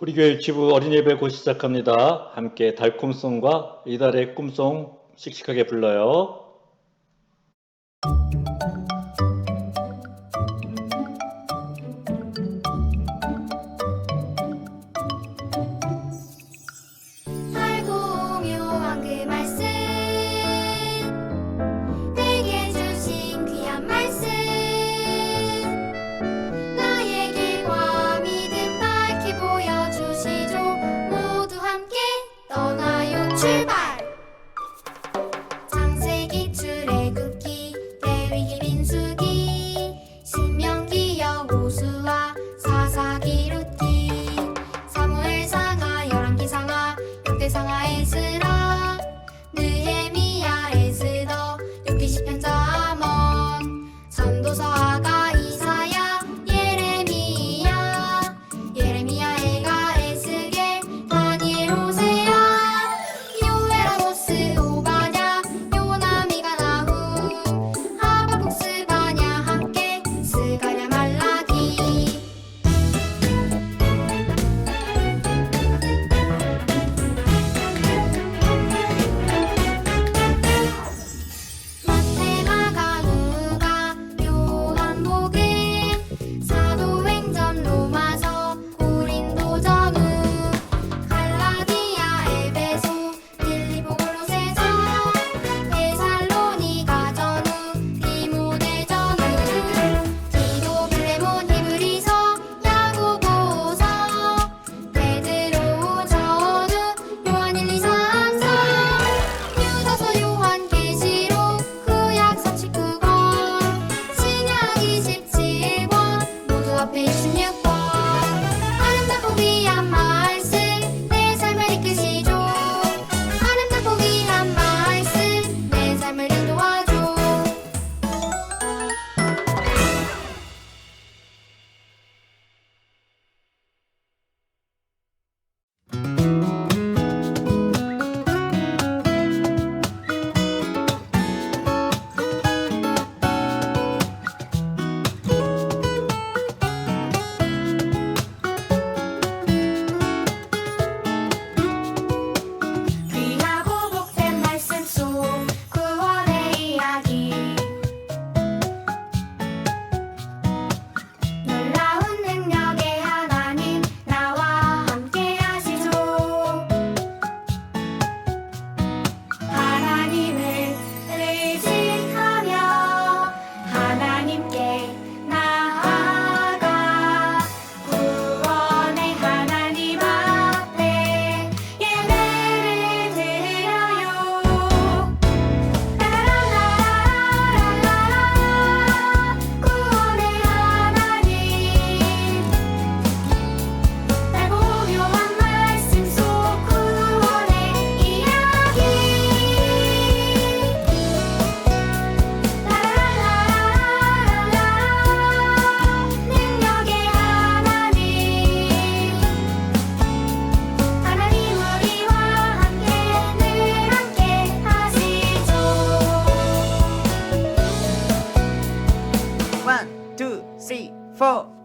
우리교회 지부 어린이배 곧 시작합니다. 함께 달콤송과 이달의 꿈송 씩씩하게 불러요. মুগে 파.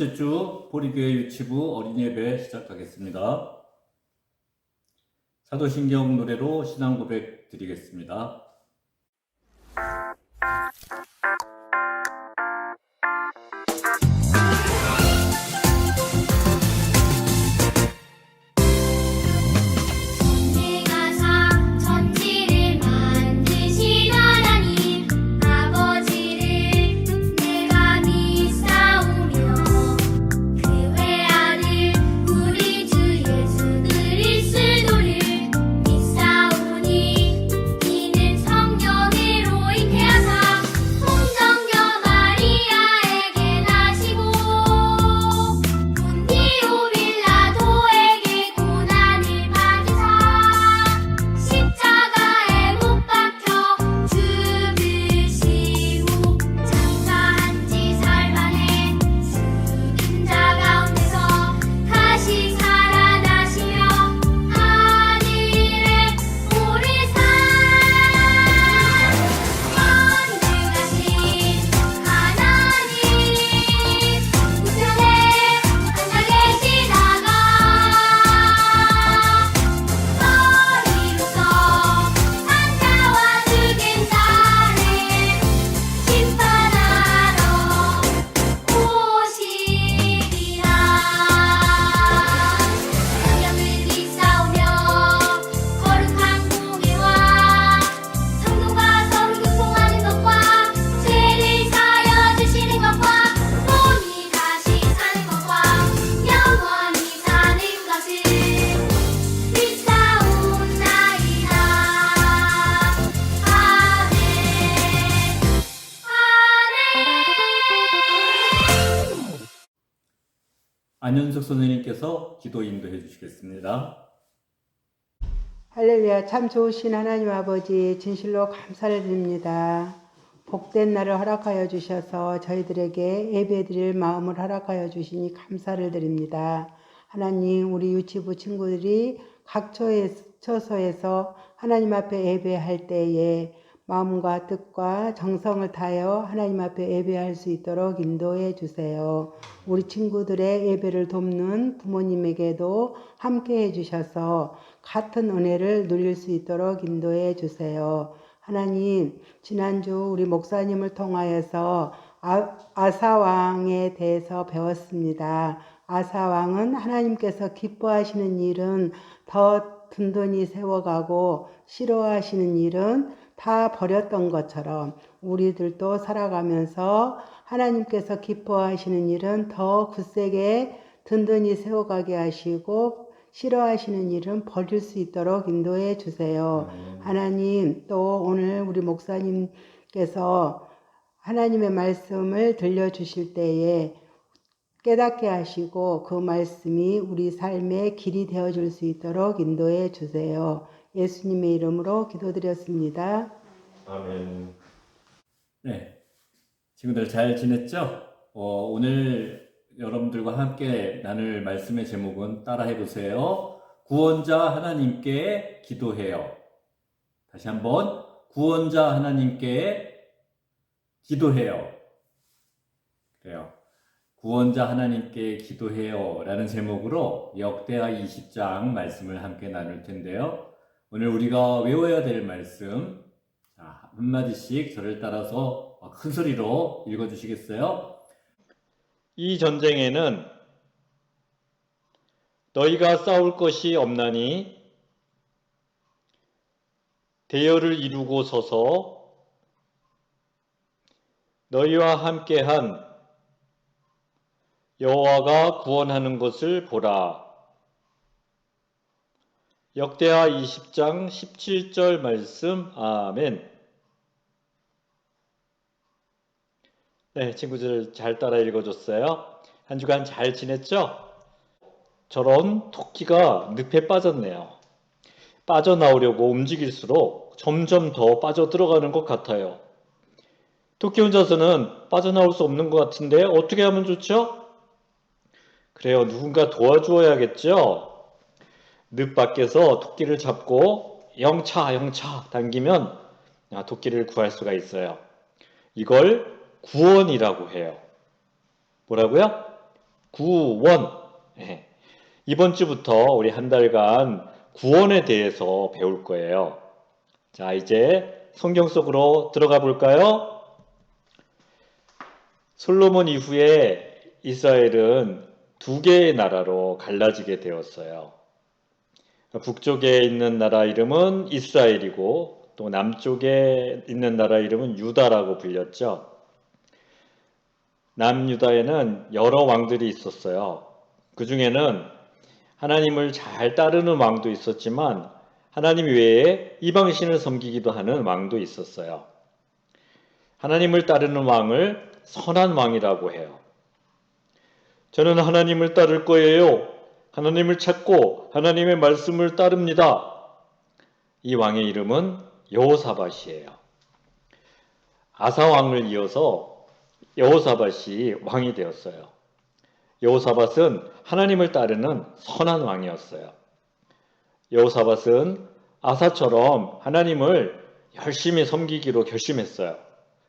6월 첫 번째 주 보리교회 유치부 어린이 예배 시작하겠습니다. 사도신경 노래로 신앙 고백 드리겠습니다. 선생님께서 기도 인도해 주시겠습니다. 할렐루야 참 좋으신 하나님 아버지 진실로 감사를 드립니다. 복된 날을 허락하여 주셔서 저희들에게 예배드릴 마음을 허락하여 주시니 감사를 드립니다. 하나님 우리 유치부 친구들이 각 처소에서 하나님 앞에 예배할 때에 마음과 뜻과 정성을 다하여 하나님 앞에 예배할 수 있도록 인도해 주세요. 우리 친구들의 예배를 돕는 부모님에게도 함께 해 주셔서 같은 은혜를 누릴 수 있도록 인도해 주세요. 하나님, 지난주 우리 목사님을 통하여서 아, 아사왕에 대해서 배웠습니다. 아사왕은 하나님께서 기뻐하시는 일은 더 든든히 세워가고 싫어하시는 일은 다 버렸던 것처럼 우리들도 살아가면서 하나님께서 기뻐하시는 일은 더 굳세게 든든히 세워가게 하시고 싫어하시는 일은 버릴 수 있도록 인도해 주세요. 하나님 또 오늘 우리 목사님께서 하나님의 말씀을 들려주실 때에 깨닫게 하시고 그 말씀이 우리 삶의 길이 되어줄 수 있도록 인도해 주세요. 예수님의 이름으로 기도드렸습니다. 아멘. 네, 친구들 잘 지냈죠? 어, 오늘 여러분들과 함께 나눌 말씀의 제목은 따라해 보세요. 구원자 하나님께 기도해요. 다시 한번 구원자 하나님께 기도해요. 그래요. 구원자 하나님께 기도해요. 라는 제목으로 역대하 20장 말씀을 함께 나눌 텐데요. 오늘 우리가 외워야 될 말씀, 자, 한마디씩 저를 따라서 큰 소리로 읽어주시겠어요? 이 전쟁에는 너희가 싸울 것이 없나니 대열을 이루고 서서 너희와 함께한 여호와가 구원하는 것을 보라. 역대하 20장 17절 말씀 아멘. 네, 친구들 잘 따라 읽어줬어요. 한 주간 잘 지냈죠? 저런 토끼가 늪에 빠졌네요. 빠져나오려고 움직일수록 점점 더 빠져 들어가는 것 같아요. 토끼 혼자서는 빠져나올 수 없는 것 같은데 어떻게 하면 좋죠? 그래요. 누군가 도와주어야겠죠? 늪 밖에서 토끼를 잡고 영차 영차 당기면 아, 토끼를 구할 수가 있어요. 이걸 구원이라고 해요. 뭐라고요? 구원. 예. 이번 주부터 우리 한 달간 구원에 대해서 배울 거예요. 자, 이제 성경 속으로 들어가 볼까요? 솔로몬 이후에 이스라엘은 두 개의 나라로 갈라지게 되었어요. 북쪽에 있는 나라 이름은 이스라엘이고 또 남쪽에 있는 나라 이름은 유다라고 불렸죠. 남유다에는 여러 왕들이 있었어요. 그 중에는 하나님을 잘 따르는 왕도 있었지만 하나님 외에 이방신을 섬기기도 하는 왕도 있었어요. 하나님을 따르는 왕을 선한 왕이라고 해요. 저는 하나님을 따를 거예요. 하나님을 찾고 하나님의 말씀을 따릅니다. 이 왕의 이름은 여호사밧이에요. 아사 왕을 이어서 여호사밧이 왕이 되었어요. 여호사밧은 하나님을 따르는 선한 왕이었어요. 여호사밧은 아사처럼 하나님을 열심히 섬기기로 결심했어요.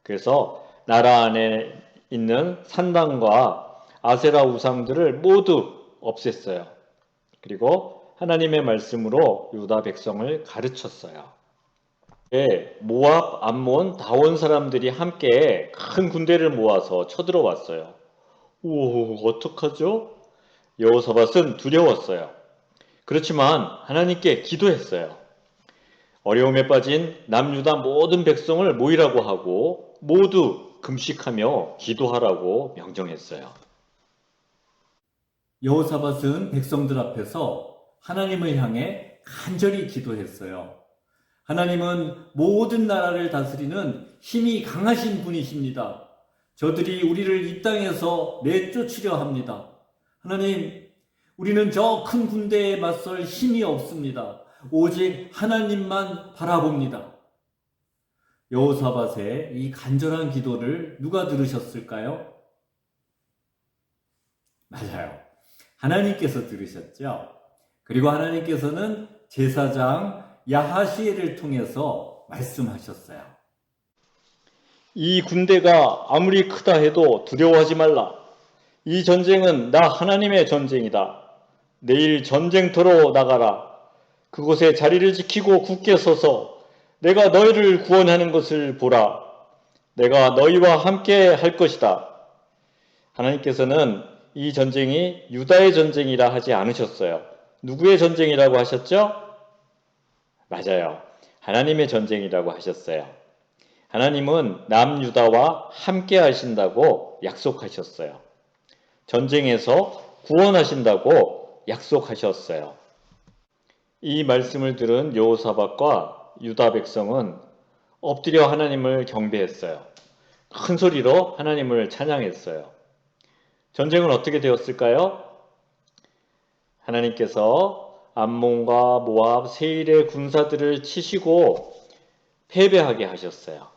그래서 나라 안에 있는 산당과 아세라 우상들을 모두 없앴어요. 그리고 하나님의 말씀으로 유다 백성을 가르쳤어요. 네, 모압, 암몬, 다원 사람들이 함께 큰 군대를 모아서 쳐들어왔어요. 오, 어떡하죠? 여호사밧은 두려웠어요. 그렇지만 하나님께 기도했어요. 어려움에 빠진 남유다 모든 백성을 모이라고 하고 모두 금식하며 기도하라고 명령했어요. 여호사밧은 백성들 앞에서 하나님을 향해 간절히 기도했어요. 하나님은 모든 나라를 다스리는 힘이 강하신 분이십니다. 저들이 우리를 이 땅에서 내쫓으려 합니다. 하나님, 우리는 저 큰 군대에 맞설 힘이 없습니다. 오직 하나님만 바라봅니다. 여호사밧의 이 간절한 기도를 누가 들으셨을까요? 맞아요. 하나님께서 들으셨죠. 그리고 하나님께서는 제사장 야하시엘을 통해서 말씀하셨어요. 이 군대가 아무리 크다 해도 두려워하지 말라. 이 전쟁은 나 하나님의 전쟁이다. 내일 전쟁터로 나가라. 그곳에 자리를 지키고 굳게 서서 내가 너희를 구원하는 것을 보라. 내가 너희와 함께 할 것이다. 하나님께서는 이 전쟁이 유다의 전쟁이라 하지 않으셨어요. 누구의 전쟁이라고 하셨죠? 맞아요. 하나님의 전쟁이라고 하셨어요. 하나님은 남유다와 함께 하신다고 약속하셨어요. 전쟁에서 구원하신다고 약속하셨어요. 이 말씀을 들은 여호사밧과 유다 백성은 엎드려 하나님을 경배했어요. 큰 소리로 하나님을 찬양했어요. 전쟁은 어떻게 되었을까요? 하나님께서 암몬과 모압, 세일의 군사들을 치시고 패배하게 하셨어요.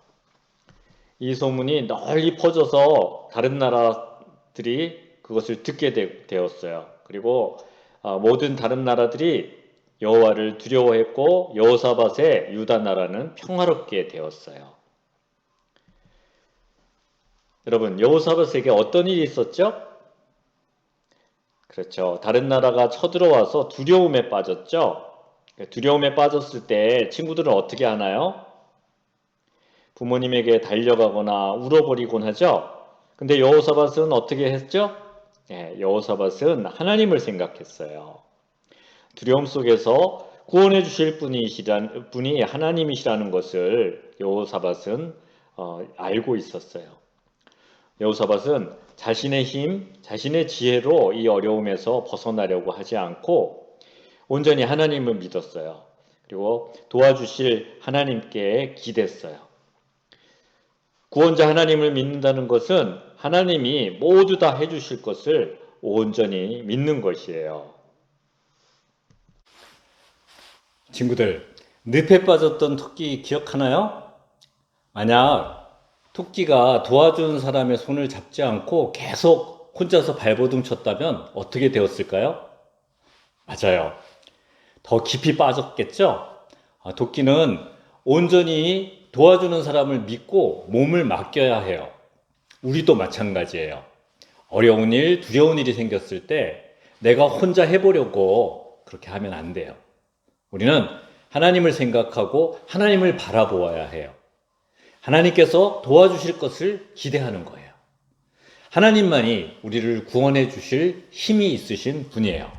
이 소문이 널리 퍼져서 다른 나라들이 그것을 듣게 되 었어요. 그리고 아, 모든 다른 나라들이 여호와를 두려워했고 여호사밧의 유다 나라는 평화롭게 되었어요. 여러분 여호사밧에게 어떤 일이 있었죠? 그렇죠. 다른 나라가 쳐들어와서 두려움에 빠졌죠. 두려움에 빠졌을 때 친구들은 어떻게 하나요? 부모님에게 달려가거나 울어버리곤 하죠. 근데 여호사밧은 어떻게 했죠? 예, 여호사밧은 하나님을 생각했어요. 두려움 속에서 구원해 주실 분이시란 분이 하나님이시라는 것을 여호사밧은 어, 알고 있었어요. 여호사밧은 자신의 힘, 자신의 지혜로 이 어려움에서 벗어나려고 하지 않고 온전히 하나님을 믿었어요. 그리고 도와주실 하나님께 기댔어요. 구원자 하나님을 믿는다는 것은 하나님이 모두 다 해주실 것을 온전히 믿는 것이에요. 친구들, 늪에 빠졌던 토끼 기억하나요? 만약 토끼가 도와주는 사람의 손을 잡지 않고 계속 혼자서 발버둥 쳤다면 어떻게 되었을까요? 맞아요. 더 깊이 빠졌겠죠? 아, 도끼는 온전히 도와주는 사람을 믿고 몸을 맡겨야 해요. 우리도 마찬가지예요. 어려운 일, 두려운 일이 생겼을 때 내가 혼자 해보려고 그렇게 하면 안 돼요. 우리는 하나님을 생각하고 하나님을 바라보아야 해요. 하나님께서 도와주실 것을 기대하는 거예요. 하나님만이 우리를 구원해 주실 힘이 있으신 분이에요.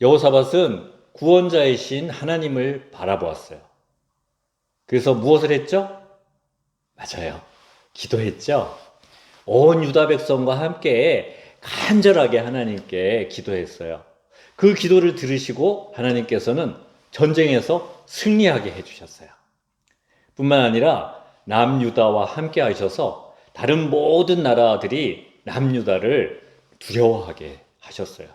여호사밧은 구원자이신 하나님을 바라보았어요. 그래서 무엇을 했죠? 맞아요. 기도했죠. 온 유다 백성과 함께 간절하게 하나님께 기도했어요. 그 기도를 들으시고 하나님께서는 전쟁에서 승리하게 해주셨어요. 뿐만 아니라 남유다와 함께 하셔서 다른 모든 나라들이 남유다를 두려워하게 하셨어요.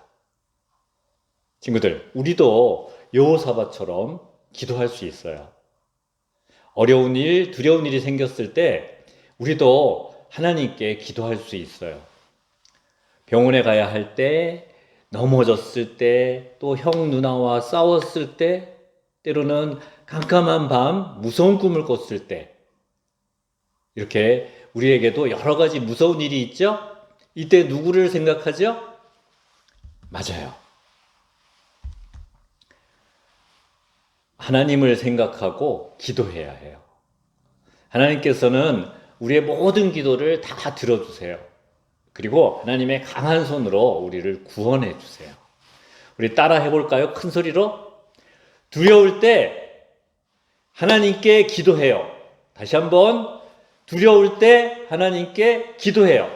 친구들, 우리도 여호사밧처럼 기도할 수 있어요. 어려운 일, 두려운 일이 생겼을 때 우리도 하나님께 기도할 수 있어요. 병원에 가야 할 때, 넘어졌을 때, 또 형 누나와 싸웠을 때, 때로는 깜깜한 밤 무서운 꿈을 꿨을 때, 이렇게 우리에게도 여러 가지 무서운 일이 있죠? 이때 누구를 생각하죠? 맞아요. 하나님을 생각하고 기도해야 해요. 하나님께서는 우리의 모든 기도를 다 들어주세요. 그리고 하나님의 강한 손으로 우리를 구원해 주세요. 우리 따라 해볼까요? 큰 소리로. 두려울 때 하나님께 기도해요. 다시 한번. 두려울 때 하나님께 기도해요.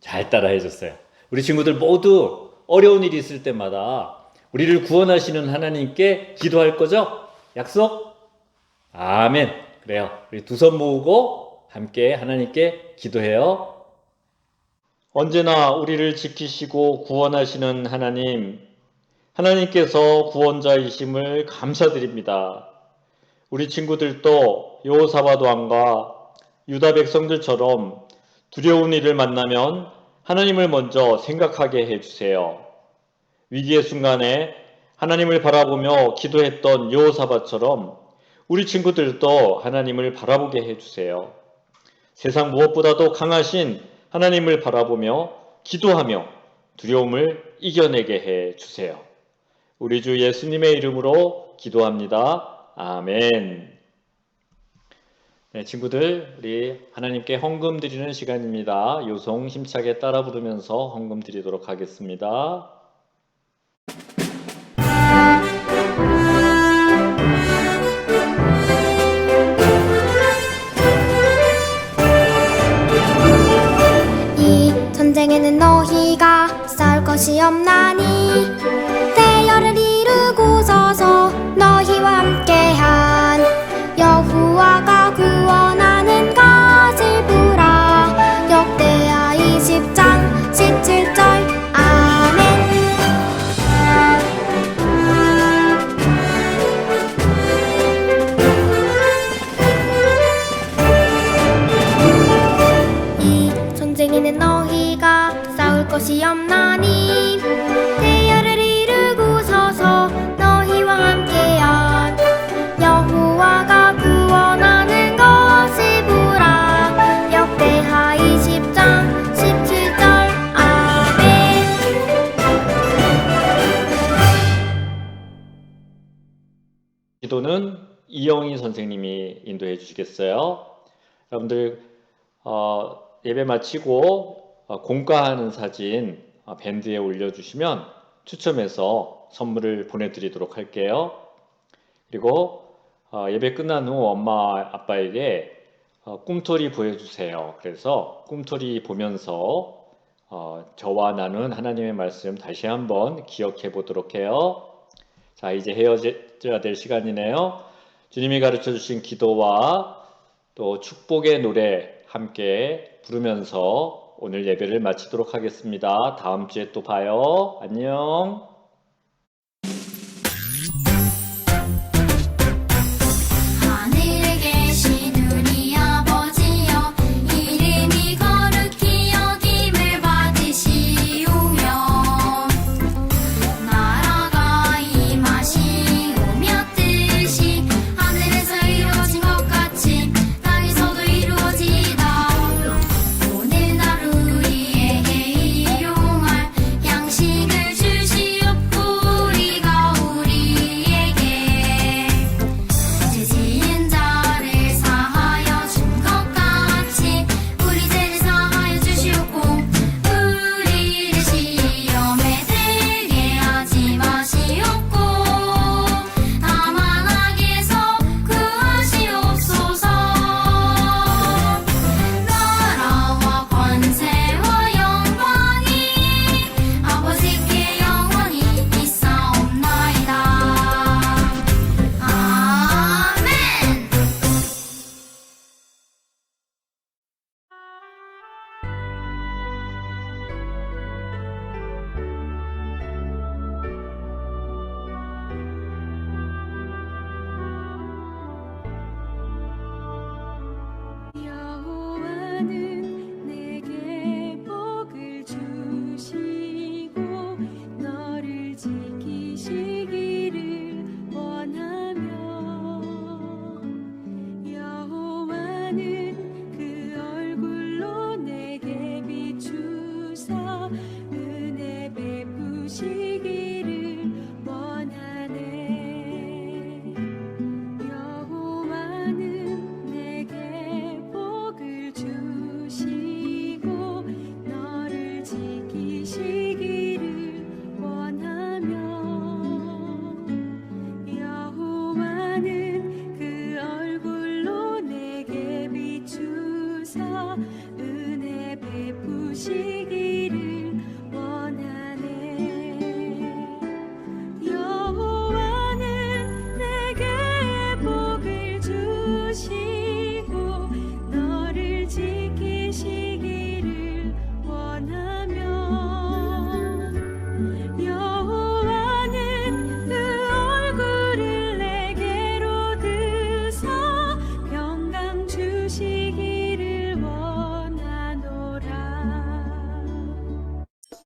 잘 따라 해 줬어요. 우리 친구들 모두 어려운 일이 있을 때마다 우리를 구원하시는 하나님께 기도할 거죠? 약속? 아멘. 그래요. 우리 두 손 모으고 함께 하나님께 기도해요. 언제나 우리를 지키시고 구원하시는 하나님, 하나님께서 구원자이심을 감사드립니다. 우리 친구들도 여호사밧 왕과 유다 백성들처럼 두려운 일을 만나면 하나님을 먼저 생각하게 해주세요. 위기의 순간에 하나님을 바라보며 기도했던 여호사밧처럼 우리 친구들도 하나님을 바라보게 해주세요. 세상 무엇보다도 강하신 하나님을 바라보며 기도하며 두려움을 이겨내게 해 주세요. 우리 주 예수님의 이름으로 기도합니다. 아멘. 네, 친구들, 우리 하나님께 헌금 드리는 시간입니다. 요송 힘차게 따라 부르면서 헌금 드리도록 하겠습니다. 이 전쟁에는 너희가 싸울 것이 없나니 대 기도는 이영희 선생님이 인도해 주시겠어요? 여러분들 어, 예배 마치고 어, 공과하는 사진 어, 밴드에 올려주시면 추첨해서 선물을 보내드리도록 할게요. 그리고 어, 예배 끝난 후 엄마 아빠에게 어, 꿈토리 보여주세요. 그래서 꿈토리 보면서 어, 저와 나눈 하나님의 말씀 다시 한번 기억해 보도록 해요. 자, 이제 헤어 져야 될 시간이네요. 주님이 가르쳐 주신 기도와 또 축복의 노래 함께 부르면서 오늘 예배를 마치도록 하겠습니다. 다음 주에 또 봐요. 안녕.